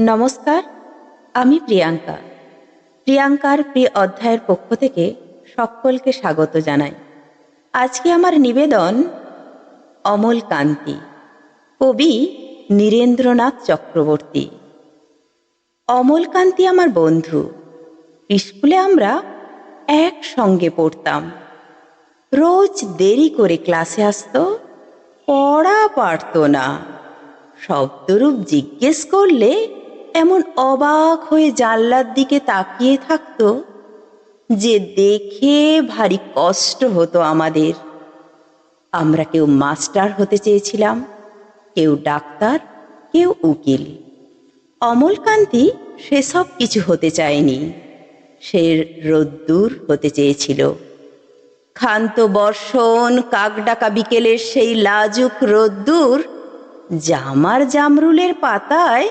নমস্কার, আমি প্রিয়াঙ্কা। প্রিয়াঙ্কার প্রিয় অধ্যায়ের পক্ষ থেকে সকলকে স্বাগত জানাই। আজকে আমার নিবেদন অমল কান্তি, কবি নীরেন্দ্রনাথ চক্রবর্তী। অমলকান্তি আমার বন্ধু, স্কুলে আমরা একসঙ্গে পড়তাম। রোজ দেরি করে ক্লাসে আসতো, পড়া পারতো না। শব্দরূপ জিজ্ঞেস করলে এমন অবাক হয়ে জানলার দিকে তাকিয়ে থাকতো যে দেখে ভারী কষ্ট হতো আমাদের। আমরা কেউ মাস্টার হতে চেয়েছিলাম, কেউ ডাক্তার, কেউ উকিল। অমলকান্তি সেসব কিছু হতে চায়নি। সে রোদ্দুর হতে চেয়েছিল। ক্ষান্ত বর্ষণ, কাকডাকা বিকেলের সেই লাজুক রোদ্দুর, জামার জামরুলের পাতায়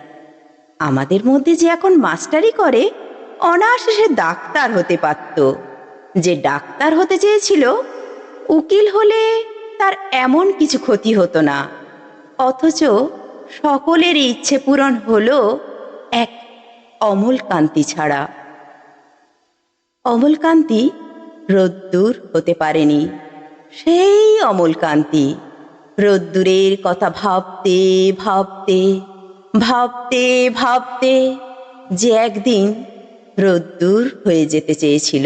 আমাদের মধ্যে যে এখন মাস্টারি করে, অনায়াসে সে ডাক্তার হতে পারত। যে ডাক্তার হতে চেয়েছিল, উকিল হলে তার এমন কিছু ক্ষতি হতো না। অথচ সকলের ইচ্ছে পূরণ হলো এক অমলকান্তি ছাড়া। অমলকান্তি রোদ্দুর হতে পারেনি। সেই অমলকান্তি রোদ্দুরের কথা ভাবতে ভাবতে ভাবতে ভাবতে যে একদিন রোদ্দুর হয়ে যেতে চেয়েছিল।